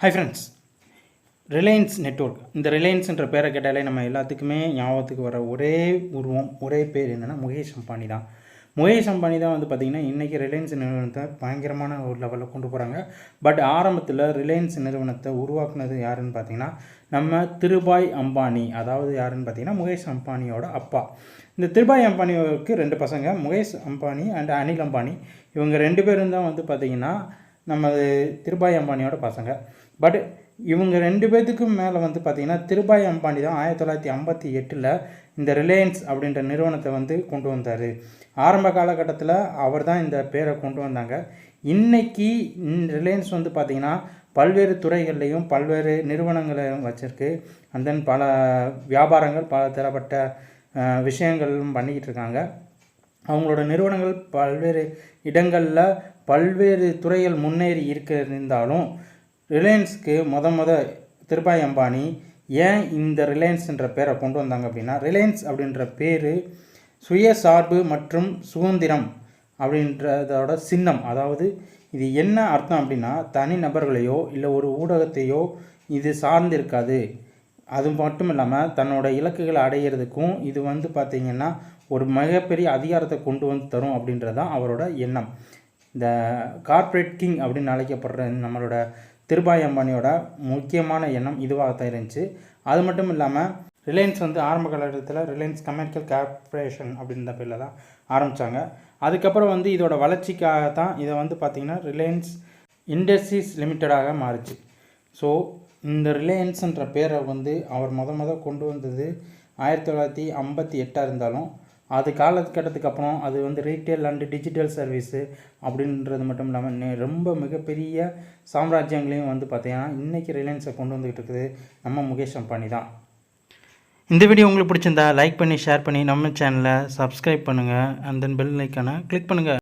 Hi friends Reliance network இந்த ரிலையன்ஸ்ன்ற பேரை கேட்டாலே நம்ம எல்லாத்துக்குமே ஞாபகத்துக்கு வர ஒரே உருவம் ஒரே பேர் என்னென்னா முகேஷ் அம்பானி தான். முகேஷ் அம்பானி தான் வந்து பார்த்திங்கன்னா இன்றைக்கி ரிலையன்ஸ் நிறுவனத்தை பயங்கரமான ஒரு லெவலில் கொண்டு போகிறாங்க பட் ஆரம்பத்தில் ரிலையன்ஸ் நிறுவனத்தை உருவாக்குனது யாருன்னு பார்த்தீங்கன்னா நம்ம திருபாய் அம்பானி அதாவது யாருன்னு பார்த்தீங்கன்னா முகேஷ் அம்பானியோட அப்பா. இந்த திருபாய் அம்பானியோருக்கு ரெண்டு பசங்க முகேஷ் அம்பானி அண்ட் அனில் அம்பானி. இவங்க ரெண்டு பேரும் தான் வந்து பார்த்திங்கன்னா நம்ம திருபாய் அம்பானியோட பசங்க. பட் இவங்க ரெண்டு பேர்த்துக்கும் மேலே வந்து பார்த்திங்கன்னா திருபாய் அம்பானி தான் ஆயிரத்தி தொள்ளாயிரத்தி ஐம்பத்தி எட்டில் இந்த ரிலையன்ஸ் அப்படின்ற நிறுவனத்தை வந்து கொண்டு வந்தார். ஆரம்ப காலகட்டத்தில் அவர் தான் இந்த பேரை கொண்டு வந்தாங்க. இன்னைக்கு ரிலையன்ஸ் வந்து பார்த்திங்கன்னா பல்வேறு துறைகள்லையும் பல்வேறு நிறுவனங்களையும் வச்சுருக்கு. அண்ட் தென் பல வியாபாரங்கள் பல தரப்பட்ட விஷயங்களும் பண்ணிக்கிட்டு இருக்காங்க. அவங்களோட நிறுவனங்கள் பல்வேறு இடங்களில் பல்வேறு துறைகள் முன்னேறி இருக்க இருந்தாலும் ரிலையன்ஸ்க்கு மொத மொத திருபாய் அம்பானி ஏன் இந்த ரிலையன்ஸ்ன்ற பேரை கொண்டு வந்தாங்க அப்படின்னா ரிலையன்ஸ் அப்படின்ற பேர் சுயசார்பு மற்றும் சுதந்திரம் அப்படின்றதோட சின்னம். அதாவது இது என்ன அர்த்தம் அப்படின்னா தனி நபர்களையோ இல்லை ஒரு ஊடகத்தையோ இது சார்ந்து இருக்காது அது மட்டும் இல்லாமல் தன்னோட இலக்குகளை அடையிறதுக்கும் இது வந்து பார்த்திங்கன்னா ஒரு மிகப்பெரிய அதிகாரத்தை கொண்டு வந்து தரும் அப்படின்றது தான் அவரோட எண்ணம். இந்த கார்ப்பரேட் கிங் அப்படின்னு அழைக்கப்படுற நம்மளோட திருபாய் அம்பானியோட முக்கியமான எண்ணம் இதுவாக தான் இருந்துச்சு. அது மட்டும் இல்லாமல் ரிலையன்ஸ் வந்து ஆரம்ப காலகட்டத்தில் ரிலையன்ஸ் கமர்ஷியல் கார்ப்பரேஷன் அப்படின்ற பேரில் தான் ஆரம்பித்தாங்க அதுக்கப்புறம் வந்து இதோட வளர்ச்சிக்காக தான் இதை வந்து பார்த்திங்கன்னா ரிலையன்ஸ் இண்டஸ்ட்ரீஸ் லிமிட்டடாக மாறுச்சு. ஸோ இந்த ரிலையன்ஸ்ன்ற பேரை வந்து அவர் முத முத கொண்டு வந்தது ஆயிரத்தி தொள்ளாயிரத்தி ஐம்பத்தி எட்டாக இருந்தாலும் அது காலகட்டத்துக்கு அப்புறம் அது வந்து ரீட்டெயில் அண்டு டிஜிட்டல் சர்வீஸு அப்படின்றது மட்டும் இல்லாமல் ரொம்ப மிகப்பெரிய சாம்ராஜ்யங்களையும் வந்து பார்த்திங்கன்னா இன்றைக்கி ரிலையன்ஸை கொண்டு வந்துக்கிட்டு இருக்குது நம்ம முகேஷ் அம்பானி தான். இந்த வீடியோ உங்களுக்கு பிடிச்சிருந்தா லைக் பண்ணி ஷேர் பண்ணி நம்ம சேனலை சப்ஸ்கிரைப் பண்ணுங்கள் அண்ட் தென் பெல் ஐக்கானை கிளிக் பண்ணுங்கள்